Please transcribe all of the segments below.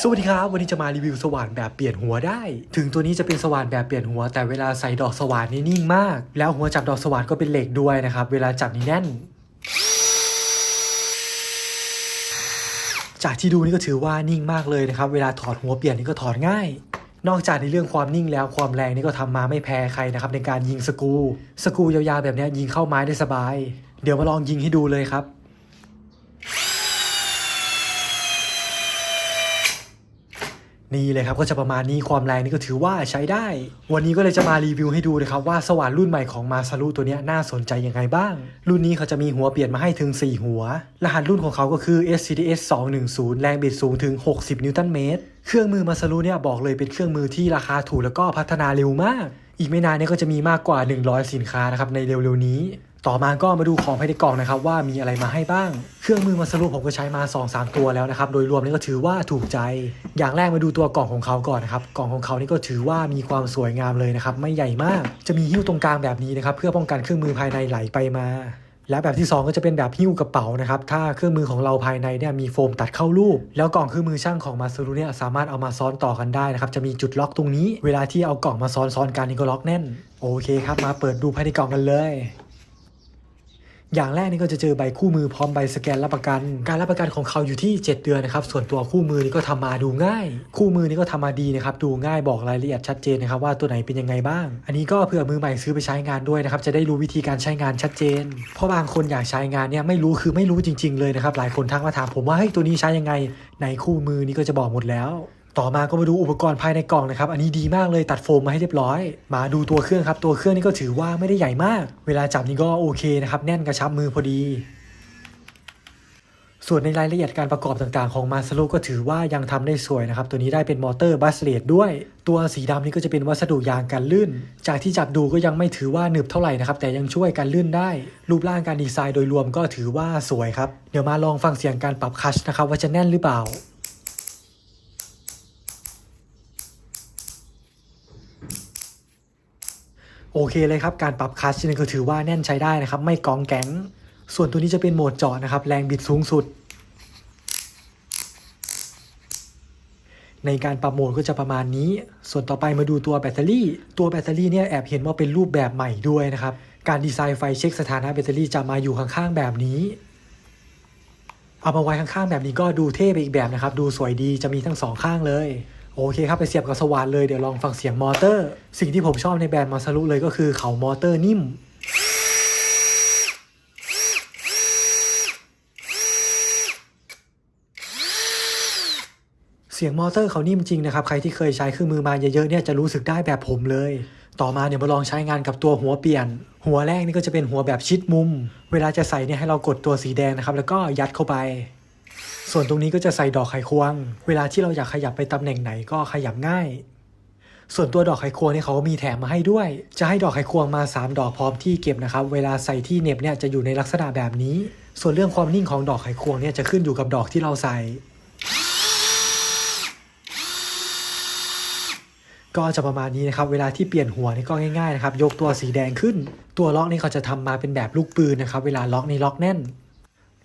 สวัสดีครับ วันนี้จะมารีวิวสว่านแบบเปลี่ยนหัวได้ ถึงตัวนี้จะเป็นสว่านแบบเปลี่ยนหัว แต่เวลาใส่ดอกสว่านนี่นิ่งมาก แล้วหัวจับดอกสว่านก็เป็นเหล็กด้วยนะครับ เวลาจับนี่แน่น จากที่ดูนี่ก็ถือว่านิ่งมากเลยนะครับ เวลาถอดหัวเปลี่ยนนี่ก็ถอดง่าย นอกจากในเรื่องความนิ่งแล้วความแรงนี่ก็ทำมาไม่แพ้ใครนะครับในการยิงสกู สกูยาวๆแบบนี้ยิงเข้าไม้ได้สบาย เดี๋ยวมาลองยิงให้ดูเลยครับ นี่เลยครับก็จะประมาณนี้ความแรงนี่ก็ถือว่าใช้ได้ วันนี้ก็เลยจะมารีวิวให้ดูนะครับว่าสว่านรุ่นใหม่ของมาซารุตัวนี้น่าสนใจยังไงบ้าง รุ่นนี้เขาจะมีหัวเปลี่ยนมาให้ถึง 4 หัว รหัสรุ่นของเขาก็คือ SCDS 210 แรงบิดสูงถึง 60 นิวตันเมตร เครื่องมือมาซารุเนี่ยบอกเลยเป็นเครื่องมือที่ราคาถูกแล้วก็พัฒนาเร็วมาก อีกไม่นานเนี้ก็จะมีมากกว่า 100 สินค้านะครับในเร็วๆนี้ ต่อมาก็มาดูของภายในกล่องนะครับว่ามีอะไรมาให้บ้าง เครื่องมือมาสรุปผมก็ใช้มา 2-3 ตัวแล้วนะครับ โดยรวมนี่ก็ถือว่าถูกใจ อย่างแรกมาดูตัวกล่องของเขาก่อนนะครับ กล่องของเขานี่ก็ถือว่ามีความสวยงามเลยนะครับ ไม่ใหญ่มาก จะมีหิ้วตรงกลางแบบนี้นะครับ เพื่อป้องกันเครื่องมือภายในไหลไปมาและแบบที่ 2 ก็จะเป็นแบบหิ้วกระเป๋านะครับ ถ้าเครื่องมือของเราภายในเนี่ยมีโฟมตัดเข้ารูป แล้วกล่องเครื่องมือช่างของมาซ u รุเนี่ยสามารถเอามาซ้อนต่อกันได้นะครับ จะมีจุดล็อกตรงนี้ เวลาที่เอากล่องมาซ้อนซ้อนกันนี่ก็ล็อกแน่น โอเคครับ มาเปิดดูภายในกล่องกันเลย อย่างแรกนี่ก็จะเจอใบคู่มือพร้อมใบสแกนรับประกัน การรับประกันของเขาอยู่ที่ 7 เดือนนะครับ ส่วนตัวคู่มือนี่ก็ทำมาดูง่าย คู่มือนี่ก็ทำมาดีนะครับ ดูง่ายบอกรายละเอียดชัดเจนนะครับว่าตัวไหนเป็นยังไงบ้าง อันนี้ก็เผื่อมือใหม่ซื้อไปใช้งานด้วยนะครับ จะได้รู้วิธีการใช้งานชัดเจน เพราะบางคนอยากใช้งานเนี่ยไม่รู้คือไม่รู้จริง ๆ เลยนะครับ หลายคนทักมาถามผมว่าเฮ้ยตัวนี้ใช้ยังไง ในคู่มือนี่ก็จะบอกหมดแล้ว ต่อมาก็มาดูอุปกรณ์ภายในกล่องนะครับ อันนี้ดีมากเลยตัดโฟมมาให้เรียบร้อย มาดูตัวเครื่องครับ ตัวเครื่องนี่ก็ถือว่าไม่ได้ใหญ่มาก เวลาจับนี่ก็โอเคนะครับ แน่นกระชับมือพอดี ส่วนในรายละเอียดการประกอบต่างๆ ของมาส u ก็ถือว่ายังทำได้สวยนะครับ ตัวนี้ได้เป็นมอเตอร์บัสเลดด้วย ตัวสีดำนี่ก็จะเป็นวัสดุยางกันลื่น จากที่จับดูก็ยังไม่ถือว่าหนึบเท่าไหร่นะครับ แต่ยังช่วยกันลื่นได้ รูปร่างการดีไซน์โดยรวมก็ถือว่าสวยครับ เดี๋ยวมาลองฟังเสียงการปรับคัชนะครับว่าจะแน่นหรือเปล่า โอเคเลยครับ การปรับคัชนี่ก็ถือว่าแน่นใช้ได้นะครับ ไม่กองแก๊ง ส่วนตัวนี้จะเป็นโหมดจาะนะครับ แรงบิดสูงสุด ในการปรับโหมดก็จะประมาณนี้ ส่วนต่อไปมาดูตัวแบตเตอรี่ ตัวแบตเตอรี่เนี่ยแอบเห็นว่าเป็นรูปแบบใหม่ด้วยนะครับ การดีไซน์ไฟเช็คสถานะแบตเตอรี่จะมาอยู่ข้างๆแบบนี้ เอามาไว้ข้างๆแบบนี้ก็ดูเท่ไปอีกแบบนะครับ ดูสวยดีจะมีทั้งสองข้างเลย โอเคครับ ไปเสียบกับสว่านเลยเดี๋ยวลองฟังเสียงมอเตอร์ สิ่งที่ผมชอบในแบรนด์มาซารุเลยก็คือเขามอเตอร์นิ่ม เสียงมอเตอร์เขานิ่มจริงนะครับ ใครที่เคยใช้เครื่องมือมาเยอะๆเนี่ยจะรู้สึกได้แบบผมเลย ต่อมาเนี่ยมาลองใช้งานกับตัวหัวเปลี่ยน หัวแรกนี่ก็จะเป็นหัวแบบชิดมุม เวลาจะใส่เนี่ยให้เรากดตัวสีแดงนะครับแล้วก็ยัดเข้าไป ส่วนตรงนี้ก็จะใส่ดอกไขควง เวลาที่เราอยากขยับไปตำแหน่งไหนก็ขยับง่าย ส่วนตัวดอกไขควงเนี่ยเขาก็มีแถมมาให้ด้วย จะให้ดอกไขควงมา 3 ดอกพร้อมที่เก็บนะครับ เวลาใส่ที่เน็บเนี่ยจะอยู่ในลักษณะแบบนี้ ส่วนเรื่องความนิ่งของดอกไขควงเนี่ยจะขึ้นอยู่กับดอกที่เราใส่ก็จะประมาณนี้นะครับ เวลาที่เปลี่ยนหัวนี่ก็ง่ายๆนะครับ ยกตัวสีแดงขึ้น ตัวล็อกนี่เขาจะทำมาเป็นแบบลูกปืนนะครับ เวลาล็อกนี่ล็อกแน่น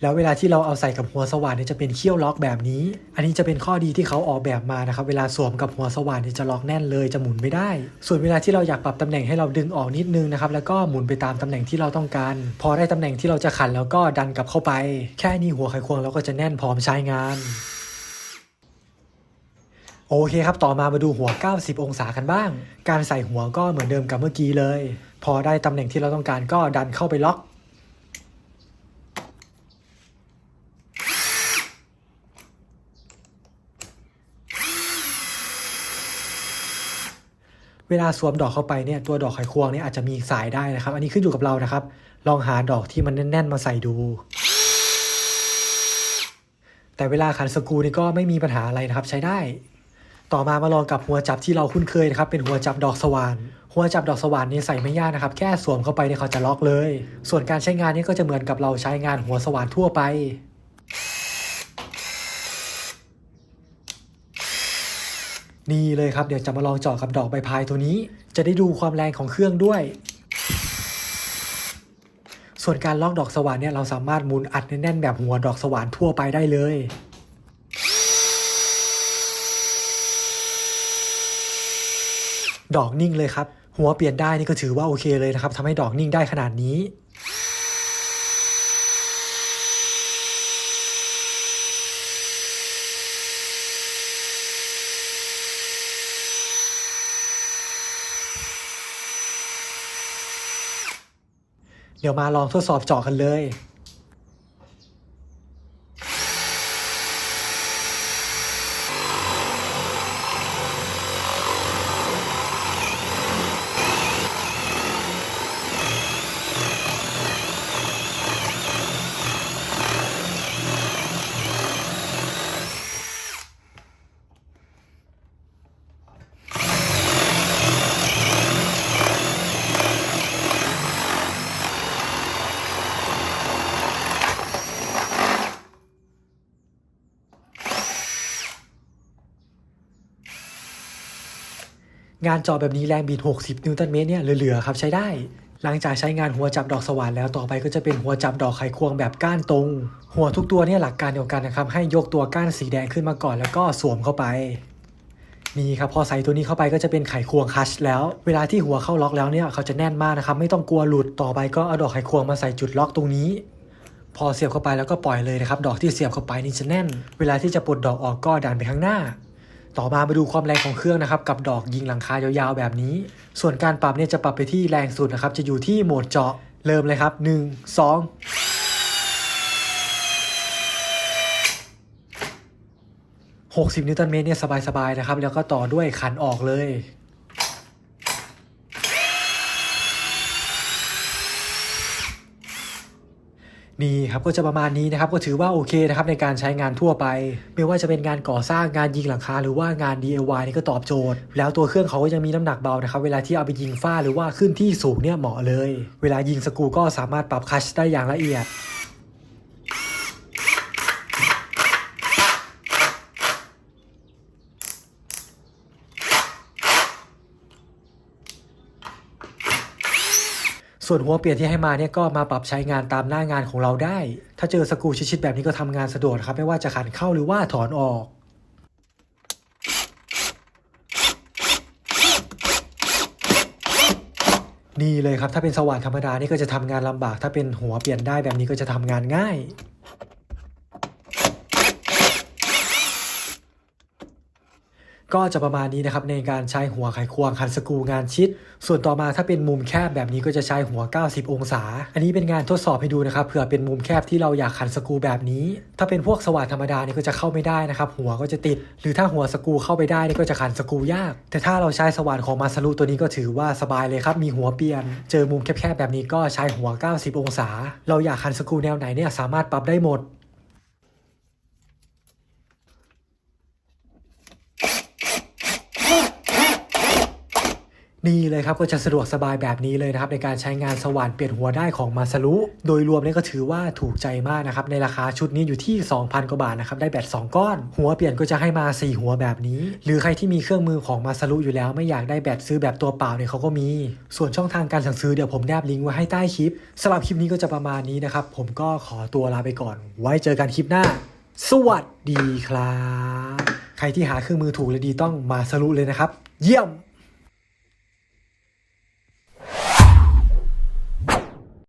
แล้วเวลาที่เราเอาใส่กับหัวสว่านเนี่ยจะเป็นเขี้ยวล็อกแบบนี้ อันนี้จะเป็นข้อดีที่เขาออกแบบมานะครับ เวลาสวมกับหัวสว่านเนี่ยจะล็อกแน่นเลยจะหมุนไม่ได้ ส่วนเวลาที่เราอยากปรับตำแหน่งให้เราดึงออกนิดนึงนะครับ แล้วก็หมุนไปตามตำแหน่งที่เราต้องการ พอได้ตำแหน่งที่เราจะขันแล้วก็ดันกลับเข้าไป แค่นี้หัวไขควงเราก็จะแน่นพร้อมใช้งานโอเคครับ ต่อมามาดูหัว 90 องศากันบ้าง การใส่หัวก็เหมือนเดิมกับเมื่อกี้เลย พอได้ตำแหน่งที่เราต้องการก็ดันเข้าไปล็อก เวลาสวมดอกเข้าไปเนี่ยตัวดอกไขควงเนี่ยอาจจะมีสายได้นะครับ อันนี้ขึ้นอยู่กับเรานะครับ ลองหาดอกที่มันแน่น ๆ มาใส่ดู แต่เวลาขันสกรูนี่ก็ไม่มีปัญหาอะไรนะครับใช้ได้ ต่อมามาลองกับหัวจับที่เราคุ้นเคยนะครับเป็นหัวจับดอกสว่านหัวจับดอกสว่านนี่ใส่ไม่ยากนะครับ แค่สวมเข้าไปเนี่ยเขาจะล็อกเลย ส่วนการใช้งานนี่ก็จะเหมือนกับเราใช้งานหัวสว่านทั่วไป นี่เลยครับเดี๋ยวจะมาลองเจาะกับดอกใบพายตัวนี้ จะได้ดูความแรงของเครื่องด้วย ส่วนการล็อกดอกสว่านเนี่ยเราสามารถหมุนอัดแน่นแบบหัวดอกสว่านทั่วไปได้เลยดอกนิ่งเลยครับ หัวเปลี่ยนได้นี่ก็ถือว่าโอเคเลยนะครับทำให้ดอกนิ่งได้ขนาดนี้ เดี๋ยวมาลองทดสอบเจาะกันเลย งานจอแบบนี้แรงบิด 60 นิวตันเมตรเนี่ยเหลือๆครับใช้ได้ หลังจากใช้งานหัวจับดอกสว่านแล้วต่อไปก็จะเป็นหัวจับดอกไขควงแบบก้านตรง หัวทุกตัวเนี่ยหลักการเดียวกันนะครับให้ยกตัวก้านสีแดงขึ้นมาก่อนแล้วก็สวมเข้าไปนี่ครับพอใส่ตัวนี้เข้าไปก็จะเป็นไขควงคัชแล้ว เวลาที่หัวเข้าล็อกแล้วเนี่ยเขาจะแน่นมากนะครับไม่ต้องกลัวหลุดต่อไปก็เอาดอกไขควงมาใส่จุดล็อกตรงนี้ พอเสียบเข้าไปแล้วก็ปล่อยเลยนะครับดอกที่เสียบเข้าไปนี่จะแน่น เวลาที่จะปลดดอกออกก็ดันไปข้างหน้า ต่อมามาดูความแรงของเครื่องนะครับกับดอกยิงหลังคายาวๆแบบนี้ ส่วนการปรับเนี่ยจะปรับไปที่แรงสุดนะครับ จะอยู่ที่โหมดเจาะเริ่มเลยครับ 1 2 60 นิวตันเมตรเนี่ยสบายๆนะครับ แล้วก็ต่อด้วยขันออกเลย นี่ครับก็จะประมาณนี้นะครับก็ถือว่าโอเคนะครับในการใช้งานทั่วไป ไม่ว่าจะเป็นงานก่อสร้างงานยิงหลังคาหรือว่างาน DIY นี่ก็ตอบโจทย์ แล้วตัวเครื่องเขาก็ยังมีน้ำหนักเบานะครับเวลาที่เอาไปยิงฝ้าหรือว่าขึ้นที่สูงเนี่ยเหมาะเลย เวลายิงสกูก็สามารถปรับคัชได้อย่างละเอียด ส่วนหัวเปลี่ยนที่ให้มาเนี่ยก็มาปรับใช้งานตามหน้างานของเราได้ ถ้าเจอสกรูชิดๆแบบนี้ก็ทำงานสะดวกครับไม่ว่าจะขันเข้าหรือว่าถอนออกนี่เลยครับถ้าเป็นสว่านธรรมดานี่ก็จะทำงานลำบาก ถ้าเป็นหัวเปลี่ยนได้แบบนี้ก็จะทำงานง่าย ก็จะประมาณนี้นะครับในการใช้หัวไขควงคันสกรูงานชิด ส่วนต่อมาถ้าเป็นมุมแคบแบบนี้ก็จะใช้หัว 90 องศา อันนี้เป็นงานทดสอบให้ดูนะครับเผื่อเป็นมุมแคบที่เราอยากขันสกรูแบบนี้ ถ้าเป็นพวกสว่านธรรมดานี่ก็จะเข้าไม่ได้นะครับหัวก็จะติด หรือถ้าหัวสกรูเข้าไปได้นี่ก็จะขันสกรูยาก แต่ถ้าเราใช้สว่านของมาสรุตัวนี้ก็ถือว่าสบายเลยครับมีหัวเปลี่ยน เจอมุมแคบๆแบบนี้ก็ใช้หัว 90 องศา เราอยากขันสกรูแนวไหนเนี่ยสามารถปรับได้หมด นี่เลยครับก็จะสะดวกสบายแบบนี้เลยนะครับในการใช้งานสว่านเปลี่ยนหัวได้ของมาสรุโดยรวมเนี่ยก็ถือว่าถูกใจมากนะครับในราคาชุดนี้อยู่ที่ 2,000 กว่าบาทนะครับได้แบต2 ก้อน หัวเปลี่ยนก็จะให้มา 4 หัวแบบนี้ หรือใครที่มีเครื่องมือของมาสรุอยู่แล้วไม่อยากได้แบตซื้อแบบตัวเปล่าเนี่ยเขาก็มี ส่วนช่องทางการสั่งซื้อเดี๋ยวผมแนบลิงก์ไว้ให้ใต้คลิปสำหรับคลิปนี้ก็จะประมาณนี้นะครับผมก็ขอตัวลาไปก่อน ไว้เจอกันคลิปหน้า สวัสดีครับ ใครที่หาเครื่องมือถูกและดีต้องมาสรุเลยนะครับ เยี่ยม